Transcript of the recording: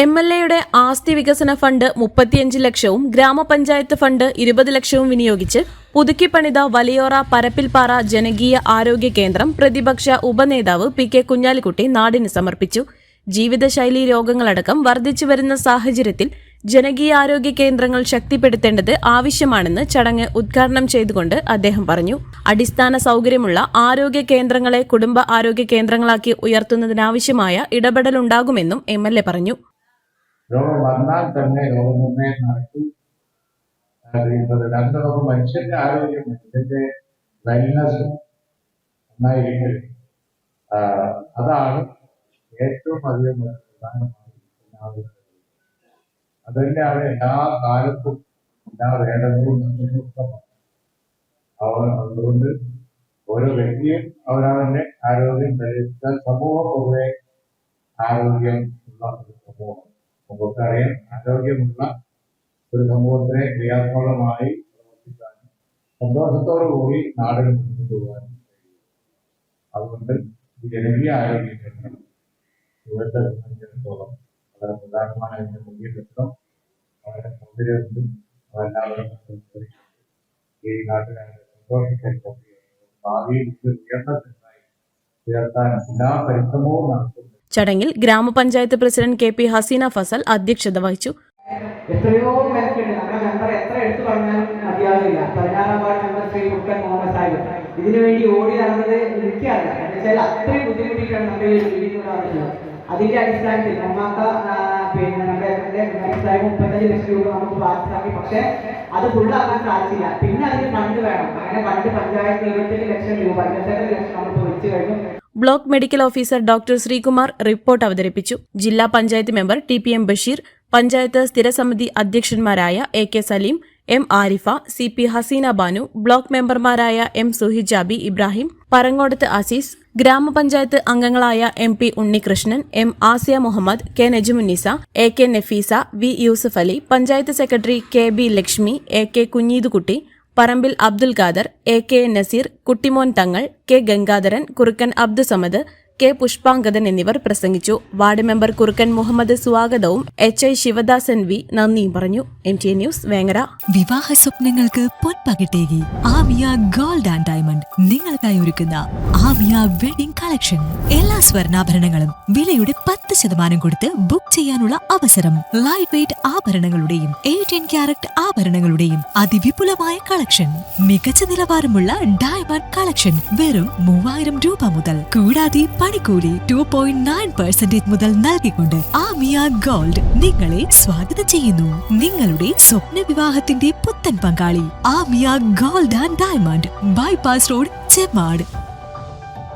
L എയുടെ ആസ്തി വികസന ഫണ്ട് മുപ്പത്തിയഞ്ച് ലക്ഷവും ഗ്രാമപഞ്ചായത്ത് ഫണ്ട് ഇരുപത് ലക്ഷവും വിനിയോഗിച്ച് പുതുക്കിപ്പണിത വലിയോറ പരപ്പിൽപ്പാറ ജനകീയ ആരോഗ്യ കേന്ദ്രം പ്രതിപക്ഷ ഉപനേതാവ് പി കെ കുഞ്ഞാലിക്കുട്ടി നാടിന് സമർപ്പിച്ചു. ജീവിതശൈലി രോഗങ്ങളടക്കം വർദ്ധിച്ചുവരുന്ന സാഹചര്യത്തിൽ ജനകീയ ആരോഗ്യ കേന്ദ്രങ്ങൾ ശക്തിപ്പെടുത്തേണ്ടത് ആവശ്യമാണെന്ന് ചടങ്ങ് ഉദ്ഘാടനം ചെയ്തുകൊണ്ട് അദ്ദേഹം പറഞ്ഞു. അടിസ്ഥാന സൗകര്യമുള്ള ആരോഗ്യ കേന്ദ്രങ്ങളെ കുടുംബ ആരോഗ്യ കേന്ദ്രങ്ങളാക്കി ഉയർത്തുന്നതിനാവശ്യമായ ഇടപെടലുണ്ടാകുമെന്നും എം എൽ എ പറഞ്ഞു. രോഗം വന്നാൽ തന്നെ രോഗനിർണയം നടത്തി അറിയുന്നത് രണ്ട് നമുക്ക് മനുഷ്യന്റെ ആരോഗ്യം മനുഷ്യന്റെ വെൽനസ് നന്നായിരിക്കും. അതാണ് ഏറ്റവും അധികം പ്രധാനമായി ആവശ്യം. അതുതന്നെയാണ് എല്ലാ കാലത്തും എല്ലാ വേദങ്ങളും അതുകൊണ്ട് ഓരോ വ്യക്തിയും അവരവന്റെ ആരോഗ്യം പരിഹരിച്ചാൽ സമൂഹം പൊതുവെ ആരോഗ്യം ഉള്ള സമൂഹം നമുക്കറിയാം ആരോഗ്യമുള്ള ഒരു സമൂഹത്തിനെ ക്രിയാത്മകമായി പ്രവർത്തിക്കാനും സന്തോഷത്തോടു കൂടി നാടിന് മുന്നോട്ട് പോകാനും അതുകൊണ്ട് ജനകീയ ആരോഗ്യ കേന്ദ്രം ഇവിടുത്തെ സംബന്ധിച്ചിടത്തോളം വളരെ പ്രധാനമാണ് അതിന്റെ മുഖ്യ കെട്ടിടം വളരെ സൗന്ദര്യത്തിലും അതെല്ലാവരും ഈ നാട്ടിലെ സന്തോഷത്തെ ഭാവിയിൽ ഉയർന്ന ഉയർത്താൻ എല്ലാ പരിശ്രമവും നടത്തുന്നു ചടങ്ങിൽ ഗ്രാമപഞ്ചായത്ത് president K P Haseena Fazal അധ്യക്ഷത വഹിച്ചു. എത്രയോ നമ്മുടെ എത്ര എടുത്തു പറഞ്ഞാലും മതിയാവില്ല സാഹിബ്. ഓടി നടന്നത് എനിക്കറിയാം. അത്രയും ബുദ്ധിമുട്ടിയിട്ടാണ് അതിന്റെ അടിസ്ഥാനത്തിൽ നമ്മക്ക് പിന്നെ നമ്മുടെ സാഹിബ് മുപ്പത്തഞ്ച് ലക്ഷം രൂപ നമുക്ക് പാസ്സാക്കി പക്ഷെ അത് ഫുള്ളാക്കാൻ സാധിച്ചില്ല. പിന്നെ അതിന് ഫണ്ട് വേണം. അങ്ങനെ ഫണ്ട് പഞ്ചായത്ത് ഇരുപത്തെട്ട് ലക്ഷം രൂപ ഇരുപത്തെട്ട് ലക്ഷം നമുക്ക് വെച്ച് കഴിഞ്ഞു. Block medical officer doctor Sreekumar report അവതരിപ്പിച്ചു. ജില്ലാ panchayat member T P M Basheer panchayat സ്ഥിരസമിതി അധ്യക്ഷന്മാരായ A K Saleem M Arifa C P Haseena Banu block മെമ്പർമാരായ എം സുഹിജാബി ഇബ്രാഹിം പറങ്ങോടത്ത് അസീസ് ഗ്രാമപഞ്ചായത്ത് അംഗങ്ങളായ M P Unnikrishnan M Asiya Muhammad K Najumunnisa A K Nafeesa V Yusuf Ali panchayat secretary K B Lakshmi A K Kunjeethukutty Parambil Abdul Khader A K Naseer Kuttimon Thangal K Gangadharan കുറുക്കൻ Abdussamad K Pushpangadan എന്നിവർ പ്രസംഗിച്ചു. Ward member കുറുക്കൻ മുഹമ്മദ് സ്വാഗതവും H I Sivadasan V നന്ദിയും പറഞ്ഞു. M T news Vengara. വിവാഹ സ്വപ്നങ്ങൾക്ക് പൊൻപകിട്ടേകി. ആമിയ ഗോൾഡ് ആൻഡ് ഡയമണ്ട് നിങ്ങൾക്കായി ഒരുക്കുന്ന ആമിയ വെഡിംഗ് കളക്ഷൻ. എല്ലാ സ്വർണാഭരണങ്ങളും വിലയുടെ പത്ത് ശതമാനം കൊടുത്ത് ബുക്ക് ചെയ്യാനുള്ള അവസരം. ലൈറ്റ് വെയിറ്റ് ആഭരണങ്ങളുടെയും എയ്റ്റീൻ ക്യാരറ്റ് ആഭരണങ്ങളുടെയും അതിവിപുലമായ കളക്ഷൻ. മികച്ച നിലവാരമുള്ള ഡയമണ്ട് കളക്ഷൻ വെറും മൂവായിരം രൂപ മുതൽ. കൂടാതെ പണിക്കൂലി ടു പോയിന്റ് നയൻ പെർസെന്റേജ് മുതൽ നൽകിക്കൊണ്ട് ആമിയ ഗോൾഡ് നിങ്ങളെ സ്വാഗതം ചെയ്യുന്നു. നിങ്ങളുടെ സ്വപ്ന വിവാഹത്തിന്റെ പുത്തൻ പങ്കാളി Amiya gold and diamond. Bypass road Chemmad.